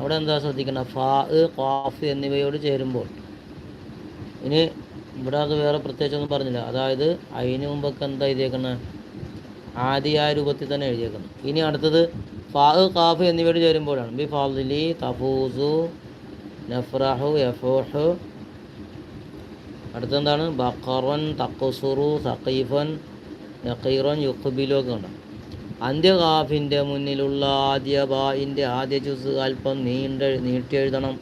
അവിടെ എന്താ ശ്രദ്ധിക്കണം ഫാ ഖാഫ് എന്നിവയോട് ചേരുമ്പോൾ. ഇനി ഇവിടെ അത് വേറെ പ്രത്യേകിച്ചൊന്നും പറഞ്ഞില്ല. അതായത് അതിന് മുമ്പൊക്കെ എന്താ എഴുതിയേക്കുന്നത് ആദിയായ രൂപത്തിൽ തന്നെ എഴുതിയേക്കുന്നത് ഇനി അടുത്തത് ഫാ ഖാഫ് എന്നിവയോട് ചേരുമ്പോഴാണ്. ബി ഫാദിലി തഫൂസു നഫ്രഹു എഫോഹു അടുത്തെന്താണ് ബക്കറൻ തക്കുസുറു സഖീഫൻ നഖീറൻ യുഖ്ബിലു ഒക്കെ ഉണ്ട്. അന്ത്യകാഫിന്റെ മുന്നിലുള്ള ആദ്യ ബായിന്റെ ആദ്യ ജുസ് അല്പം നീണ്ട നീട്ടിയെഴുതണം.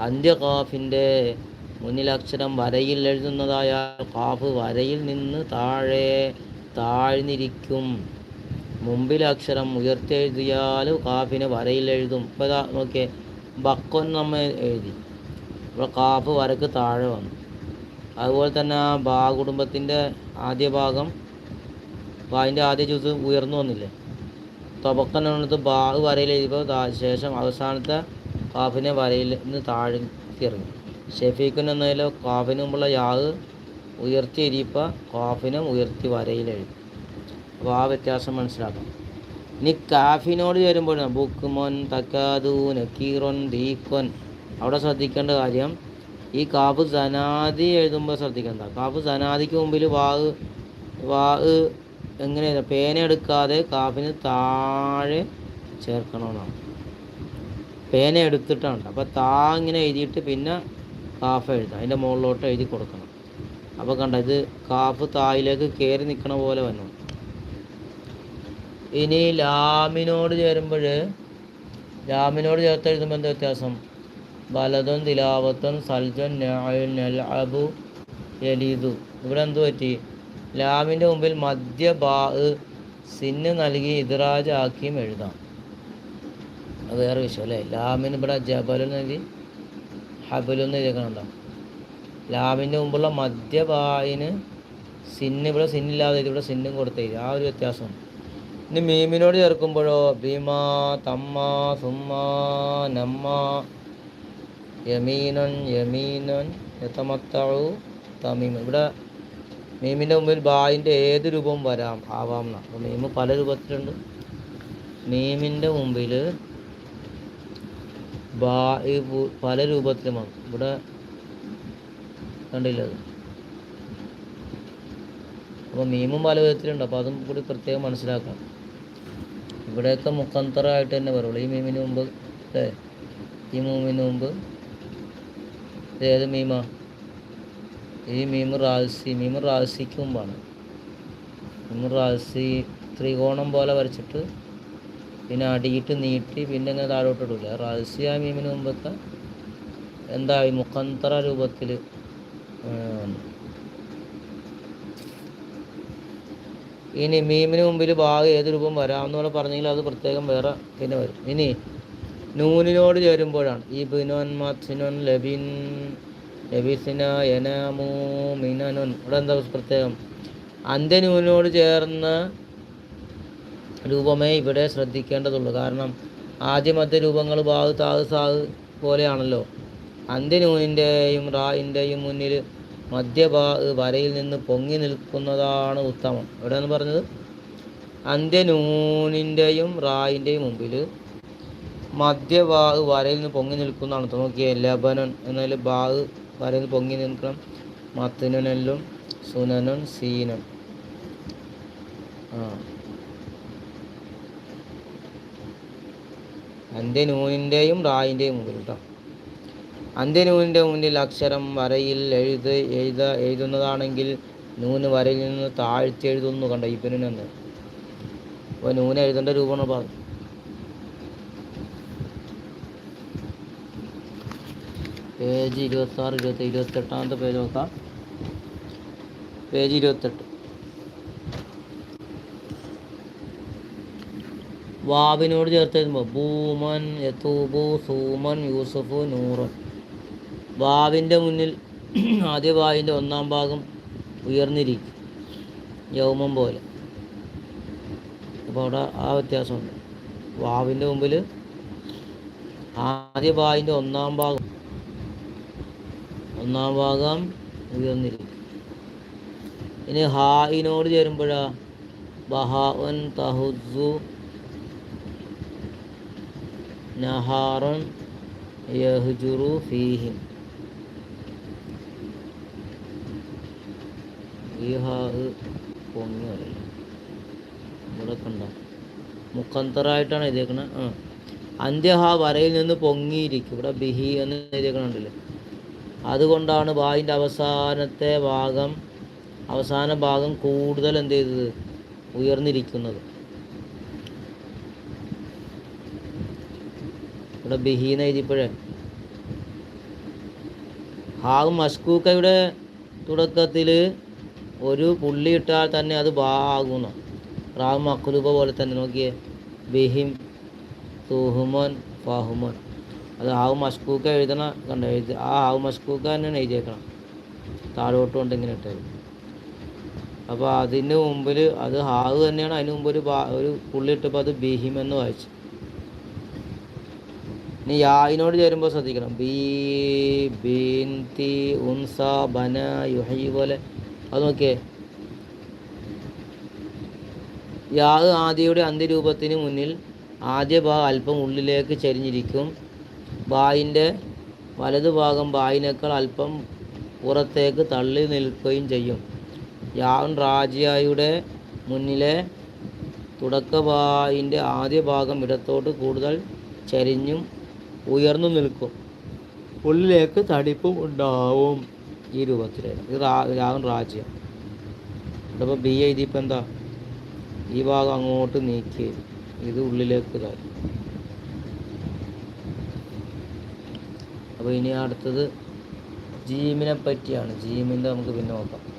അന്ത്യകാഫിന്റെ മുന്നിലക്ഷരം വരയിൽ എഴുതുന്നതായാൽ കാഫ് വരയിൽ നിന്ന് താഴെ താഴ്ന്നിരിക്കും. മുമ്പിൽ അക്ഷരം ഉയർത്തി കാഫിന് വരയിൽ എഴുതും. ഇപ്പോൾ നോക്കിയേ ബക്കോൻ നമ്മൾ എഴുതി. ഇപ്പോൾ കാഫ് വരക്ക് താഴെ വന്നു. അതുപോലെ തന്നെ ആ ബാ കുടുംബത്തിന്റെ ആദ്യ ഭാഗം ബായിന്റെ ആദ്യ ജ്യൂസ് ഉയർന്നു വന്നില്ലേ? തൊബക്കനെടുത്ത് ബാ വരയിൽ എഴുതിയപ്പോൾ ശേഷം അവസാനത്തെ കാഫിനെ വരയിൽ നിന്ന് താഴെ ഇറങ്ങി. ഷെഫീഖിൻ എന്നതിൽ കാഫിന് മുമ്പുള്ള യാവ് ഉയർത്തി എഴുതിയപ്പോൾ കാഫിനും ഉയർത്തി വരയിൽ എഴുതി. അപ്പോൾ ആ വ്യത്യാസം മനസ്സിലാക്കാം. ഇനി കാഫിനോട് ചേരുമ്പോഴാണ് ബുക്കുമോൻ തക്കാദൂൻ നക്കീറോൻ ദീഖോൻ. അവിടെ ശ്രദ്ധിക്കേണ്ട കാര്യം ഈ കാഫ് സനാദി എഴുതുമ്പോൾ ശ്രദ്ധിക്കേണ്ട. കാഫ് സനാദിക്ക് മുമ്പിൽ വാവ് വാവ് എങ്ങനെ പേന എടുക്കാതെ കാഫിന് താഴെ ചേർക്കണമെന്നാണ് പേന എടുത്തിട്ടാണ് അപ്പോൾ താ ഇങ്ങനെ എഴുതിയിട്ട് പിന്നെ കാഫ് എഴുതാം അതിന്റെ മുകളിലോട്ട് എഴുതി കൊടുക്കണം. അപ്പോൾ കണ്ട ഇത് കാഫ് തായിലേക്ക് കയറി നിൽക്കണ പോലെ വന്നു. ഇനി ലാമിനോട് ചേരുമ്പോൾ ലാമിനോട് ചേർത്ത് എഴുതുമ്പോൾ എന്താ വ്യത്യാസം? ബലതും തിലാവത്തും സൽജൻ അബു എലീതു ഇവിടെ എന്ത് പറ്റി? ലാമിന്റെ മുമ്പിൽ മധ്യ ബാ സിന്ന് നൽകി ഇദ്രാജ് ആക്കിയും എഴുതാം. അത് വേറെ വിഷയം അല്ലേ? ലാമിന് ഇവിടെ ജബലു നൽകി ഹബലുന്ന് എഴുതിക്കണം ലാമിന്റെ മുമ്പുള്ള മധ്യ ബായിന് സിന്ന് ഇവിടെ സിന്നില്ലാതെ ഇവിടെ സിന്നും കൊടുത്തേ ആ ഒരു വ്യത്യാസം. ഇനി മീമിനോട് ചേർക്കുമ്പോഴോ? ഭീമ തമ്മ സുമ്മ നമ്മ യമീനൻ യമീനൻ യതമത്തഉ തമീം ഇവിടെ മീമിന്റെ മുമ്പിൽ ബായിന്റെ ഏത് രൂപവും വരാം ആവാം എന്നാണ് അപ്പോൾ മീമ് പല രൂപത്തിലുണ്ട്. മീമിന്റെ മുമ്പിൽ ബാ പല രൂപത്തിലും വന്നു ഇവിടെ കണ്ടില്ല അത്? അപ്പോൾ മീമും പല വിധത്തിലുണ്ട്. അപ്പോൾ അതും കൂടി പ്രത്യേകം മനസ്സിലാക്കണം. ഇവിടെയൊക്കെ മുഖന്തറായിട്ട് തന്നെ പറയുള്ളൂ. ഈ മീമിന് മുമ്പ് അല്ലേ? ഈ മീമിന് മുമ്പ് ഏത് മീമാ? ഈ മീമ് റാൽസി മീമ് റാൽസിക്ക് മുമ്പാണ്. മീമ് റാൽസി ത്രികോണം പോലെ വരച്ചിട്ട് പിന്നെ അടിയിട്ട് നീട്ടി പിന്നെ ഇങ്ങനെ താഴോട്ട് ഇടില്ല റാൽസി ആ മീമിന് മുമ്പൊക്കെ എന്തായി മുഖന്തറ രൂപത്തിൽ ഇനി മീമിന് മുമ്പിൽ ഭാഗം ഏത് രൂപം വരാമെന്നുള്ള പറഞ്ഞെങ്കിൽ അത് പ്രത്യേകം വേറെ പിന്നെ വരും. ഇനി നൂനിനോട് ചേരുമ്പോഴാണ്. ഈ ബിനോൻ ലബിൻ ലബിസിന ഇവിടെ എന്താ പ്രത്യേകം? അന്ത്യനൂനോട് ചേർന്ന രൂപമേ ഇവിടെ ശ്രദ്ധിക്കേണ്ടതുള്ളൂ. കാരണം ആദ്യ മധ്യ രൂപങ്ങൾ ബാഗ് താഗ് സാഹ് പോലെയാണല്ലോ. അന്ത്യനൂനിന്റെയും റായിന്റെയും മുന്നിൽ മധ്യഭാ വരയിൽ നിന്ന് പൊങ്ങി നിൽക്കുന്നതാണ് ഉത്തമം. എവിടെയാണ് പറഞ്ഞത്? അന്ത്യനൂനിന്റെയും റായിന്റെയും മുമ്പിൽ മധ്യഭാഗ് വരയിൽ നിന്ന് പൊങ്ങി നിൽക്കുന്നതാണ്. നോക്കിയേ ലബനൻ എന്നതിൽ ബാഗ് നിന്ന് പൊങ്ങി നിൽക്കണം. മത്തിനുനെല്ലും സുനനുൻ സീനൻ ആ. അന്ത്യനൂനിന്റെയും റായിന്റെയും മുമ്പിൽ കേട്ടോ അന്ത്യനൂനിന്റെ മുന്നിൽ അക്ഷരം വരയിൽ എഴുത് എഴുത എഴുതുന്നതാണെങ്കിൽ നൂന് വരയിൽ നിന്ന് താഴ്ത്തി എഴുതുന്നു കണ്ട ഇബിനെന്ന് അപ്പോൾ നൂന് എഴുതേണ്ട രൂപമാണ് പറഞ്ഞു പേജ് ഇരുപത്തി ആറ് ഇരുപത്തി ഇരുപത്തെട്ടാമത്തെ പേജ് നോക്കാം. പേജ് ഇരുപത്തെട്ട്. വാവിനോട് ചേർത്ത് എഴുതുമ്പോൾ ഭൂമൻ യത്തൂബു സൂമൻ യൂസഫു നൂറൻ. വാവിന്റെ മുന്നിൽ ആദ്യ വാവിന്റെ ഒന്നാം ഭാഗം ഉയർന്നിരിക്കും. യൗമം പോലെ. അപ്പോൾ അവിടെ ആ വ്യത്യാസമുണ്ട്. വാവിന്റെ മുമ്പിൽ ആദ്യ വാവിന്റെ ഒന്നാം ഭാഗം ഒന്നാം ഭാഗം ഉയർന്നിരിക്കും ഇനി ഹായിനോട് ചേരുമ്പോഴാ ബഹാഉൻ തഹുസു നഹാറുൻ മുഖന്തറായിട്ടാണ് അന്ത്യഹ വരയിൽ നിന്ന് പൊങ്ങിയിരിക്കും. ഇവിടെ ബിഹി എന്ന് എഴുതിയേക്കണുണ്ടല്ലേ? അതുകൊണ്ടാണ് ബായിന്റെ അവസാനത്തെ ഭാഗം അവസാന ഭാഗം കൂടുതൽ എന്ത് ചെയ്തത്? ഉയർന്നിരിക്കുന്നത്. ഇവിടെ ബിഹീന എഴുതിപ്പോഴേ ഹാഗ് മസ്കൂക്കയുടെ തുടക്കത്തിൽ ഒരു പുള്ളി ഇട്ടാൽ തന്നെ അത് ബാ ആകുന്നു റാവ് മക്കുലൂബ പോലെ തന്നെ നോക്കിയേ. ബിഹിം തുഹുമോൻ ഫാഹുമോൻ. അത് ആവ് മഷ്കൂക്ക എഴുതണ കണ്ട എഴുതി ആ ആവ് മഷ്കൂക്ക തന്നെയാണ് എഴുതിയേക്കണം. താഴോട്ട് കൊണ്ട് ഇങ്ങനെ ഇട്ടത് അപ്പോൾ അതിന് മുമ്പിൽ അത് ഹാവ് തന്നെയാണ് അതിന് മുമ്പ് ഒരു ഒരു പുള്ളി ഇട്ടപ്പോൾ അത് ബീഹിം എന്ന് വായിച്ചു. ഇനി യായിനോട് ചേരുമ്പോൾ ശ്രദ്ധിക്കണം. ബീ ബീൻ ഉൻസ ബന യുഹൈ പോലെ. അത് നോക്കിയേ. യാ ആദ്യയുടെ അന്ത്യരൂപത്തിന് മുന്നിൽ ആദ്യ ഭാഗം അല്പം ഉള്ളിലേക്ക് ചരിഞ്ഞിരിക്കും. ബായിന്റെ വലതുഭാഗം ബായിനേക്കാൾ അല്പം പുറത്തേക്ക് തള്ളി നിൽക്കുകയും ചെയ്യും. യാൻ റാജിയായുടെ മുന്നിലെ തുടക്കബായിന്റെ ആദ്യ ഭാഗം ഇടത്തോട്ട് കൂടുതൽ ചരിഞ്ഞും ഉയർന്നു നിൽക്കും. ഉള്ളിലേക്ക് തടിപ്പും ഉണ്ടാവും. ഈ രൂപത്തിൽ ഇത് രാഗം റാജ്യ. ഇപ്പോൾ ബി എഴുതിയപ്പോൾ എന്താ? ഈ ഭാഗം അങ്ങോട്ട് നീക്കി. ഇത് ഉള്ളിലേക്ക് ഇതായി അപ്പോൾ ഇനി അടുത്തത് ജീമിനെ പറ്റിയാണ്. ജീമിന്റെ നമുക്ക് പിന്നെ നോക്കാം.